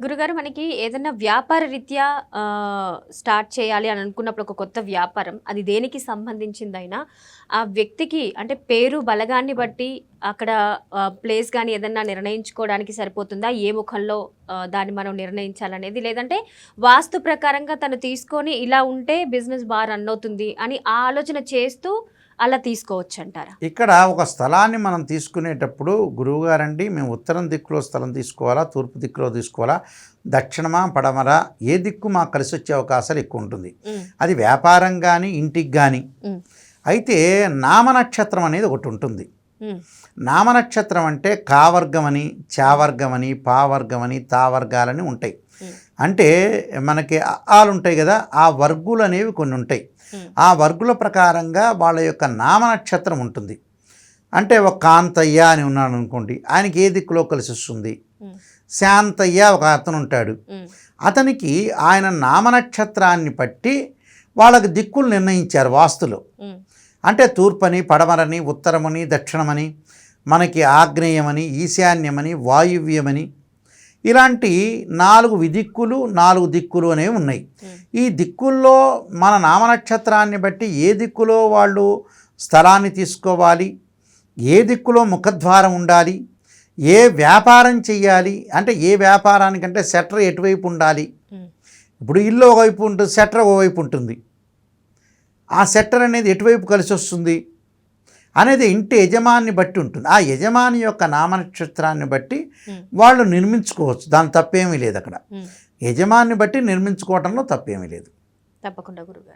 గురుగారు మనకి ఏదైనా వ్యాపార రీత్యా స్టార్ట్ చేయాలి అని అనుకున్నప్పుడు ఒక కొత్త వ్యాపారం అది దేనికి సంబంధించిందైనా ఆ వ్యక్తికి అంటే పేరు బలగాన్ని బట్టి అక్కడ ప్లేస్ కానీ ఏదన్నా నిర్ణయించుకోవడానికి సరిపోతుందా? ఏ ముఖంలో దాన్ని మనం నిర్ణయించాలనేది? లేదంటే వాస్తు ప్రకారంగా తను తీసుకొని ఇలా ఉంటే బిజినెస్ బాగా రన్ అవుతుంది అని ఆలోచన చేస్తూ అలా తీసుకోవచ్చు అంటారా ఇక్కడ ఒక స్థలాన్ని మనం తీసుకునేటప్పుడు గురువుగారండి మేము ఉత్తరం దిక్కులో స్థలం తీసుకోవాలా తూర్పు దిక్కులో తీసుకోవాలా దక్షిణమా పడమరా ఏ దిక్కు మాకు కలిసి వచ్చే అవకాశాలు ఎక్కువ ఉంటుంది అది వ్యాపారం కానీ ఇంటికి కానీ అయితే నామనక్షత్రం అనేది ఒకటి ఉంటుంది. నామనక్షత్రం అంటే కావర్గం అని చావర్గం అని పావర్గం అని తావర్గాలని ఉంటాయి. అంటే మనకి ఆలు ఉంటాయి కదా ఆ వర్గులు అనేవి కొన్ని ఉంటాయి. ఆ వర్గుల ప్రకారంగా వాళ్ళ యొక్క నామనక్షత్రం ఉంటుంది. అంటే ఒక కాంతయ్య అని ఉన్నాడు అనుకోండి ఆయనకి ఏ దిక్కులో కలిసి వస్తుంది? శాంతయ్య ఒక అతను ఉంటాడు. అతనికి ఆయన నామనక్షత్రాన్ని బట్టి వాళ్ళకి దిక్కులు నిర్ణయించారు వాస్తులు. అంటే తూర్పని పడమరని ఉత్తరమని దక్షిణమని మనకి ఆగ్నేయమని ఈశాన్యమని వాయువ్యమని ఇలాంటి నాలుగు విదిక్కులు నాలుగు దిక్కులు అనేవి ఉన్నాయి. ఈ దిక్కుల్లో మన నామనక్షత్రాన్ని బట్టి ఏ దిక్కులో వాళ్ళు స్థలాన్ని తీసుకోవాలి ఏ దిక్కులో ముఖద్వారం ఉండాలి ఏ వ్యాపారం చెయ్యాలి అంటే ఏ వ్యాపారానికంటే సెటర్ ఎటువైపు ఉండాలి. ఇప్పుడు ఇల్లు ఒకవైపు ఉంటుంది సెటర్ ఒకవైపు ఉంటుంది ఆ సెటర్ అనేది ఎటువైపు కలిసి వస్తుంది అనేది ఇంటి యజమాని బట్టి ఉంటుంది. ఆ యజమాని యొక్క నామనక్షత్రాన్ని బట్టి. వాళ్ళు నిర్మించుకోవచ్చు. దాని తప్పేమీ లేదు అక్కడ. యజమాని బట్టి నిర్మించుకోవటంలో తప్పేమీ లేదు. తప్పకుండా గురుగారు.